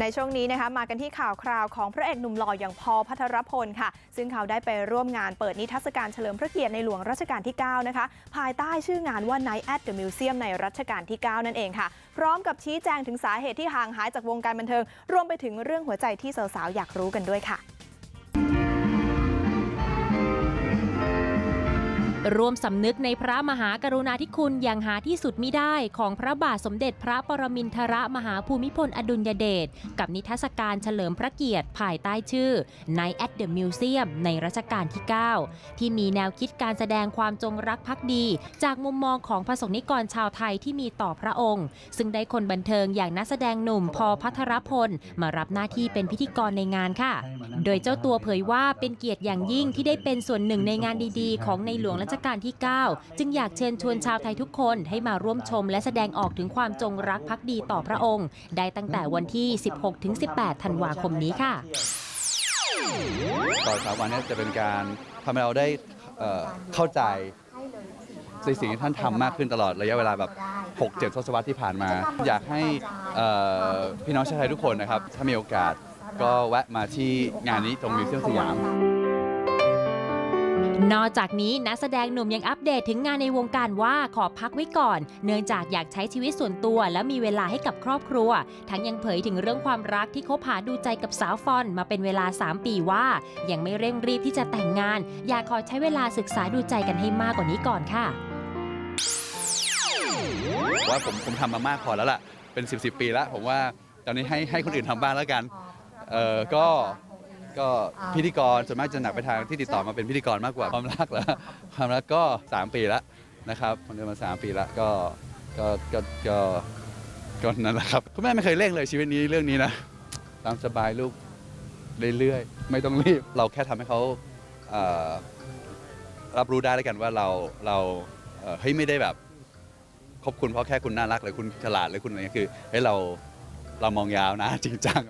ในช่วงนี้นะคะมากันที่ข่าวคราวของพระเอกหนุ่มหล่ออย่างพอพัทรพลค่ะ ซึ่งเขาได้ไปร่วมงานเปิดนิทรรศการเฉลิมพระเกียรติในหลวงรัชกาลที่ 9 นะคะ ภายใต้ชื่องานว่า Night at the Museum ในรัชกาลที่ 9 นั่นเองค่ะ พร้อมกับชี้แจงถึงสาเหตุที่ห่างหายจากวงการบันเทิง รวมไปถึงเรื่องหัวใจที่สาวๆอยากรู้กันด้วยค่ะ รวมสำนึกในพระมหากรุณาธิคุณอย่างหาที่สุดมิได้ของพระบาทสมเด็จพระปรมินทรมหาภูมิพลอดุลยเดชกับนิทรรศการเฉลิมพระเกียรติภายใต้ชื่อ Night at the Museum ในรัชกาลที่ 9 ที่มีแนวคิดการแสดงความจงรักภักดี จากมุมมองของประสงนิกรชาวไทยที่มีต่อพระองค์ ซึ่งได้คนบันเทิงอย่างนักแสดงหนุ่มพอพัทรพล มารับหน้าที่เป็นพิธีกรในงานค่ะ โดยเจ้าตัวเผยว่าเป็นเกียรติอย่างยิ่งที่ได้เป็นส่วนหนึ่งในงานดีๆ ของในหลวงรัชกาลที่ 9 จึงอยากเชิญชวนชาวไทยทุกคนให้มาร่วมชมและแสดงออกถึงความจงรักภักดีต่อพระองค์ ได้ตั้งแต่วันที่ 16-18 ธันวาคมนี้ค่ะ ต่อสามวันเนี้จะเป็นการทำให้เราได้เอ่อเข้าใจในสิ่งที่ท่านทำมากขึ้นตลอดระยะเวลาแบบ 6-7 ทศวรรษที่ผ่านมา อยากให้เอ่อพี่น้องชาวไทยทุกคนนะครับ ถ้ามีโอกาสก็แวะมาที่งานนี้ตรงมิวเซียมสยาม นอกจากนี้นักแสดงหนุ่มยังอัปเดตถึงงานในวงการว่าขอพักไว้ก่อน เนื่องจากอยากใช้ชีวิตส่วนตัวและมีเวลาให้กับครอบครัว ทั้งยังเผยถึงเรื่องความรักที่คบหาดูใจกับสาวฟอนมาเป็นเวลา 3 ปีว่า ยังไม่เร่งรีบที่จะแต่งงาน อยากขอใช้เวลาศึกษาดูใจกันให้มากกว่านี้ก่อนค่ะ ว่าผมผมทำมามากพอแล้วล่ะเป็น 10บสปีแล้วผมว่าตอนนี้ให้ให้คนอื่นทำบ้างแล้วกันเออก็ ก็พิธีกรส่วนมากจะหนักไปทางที่ติดต่อมาเป็นพิธีกรมากกว่าความรักแล้วความรักก็ 3 ปีแล้วนะครับคนเดินมา 3 ปีแล้วก็ก็ก็ก็ก็นั่นแหละครับคุณแม่ไม่เคยเร่งเลยชีวิตนี้เรื่องนี้นะ ตามสบายลูกเรื่อยๆไม่ต้องรีบ เราแค่ทำให้เขาเอ่อรับรู้ได้แล้วกันว่าเราเราเอ่อเฮ้ยไม่ได้แบบขอบคุณเพราะแค่คุณน่ารักหรือคุณฉลาดหรือคุณอะไรเงี้ยคือเฮ้ยเราเรามองยาวนะจริงจัง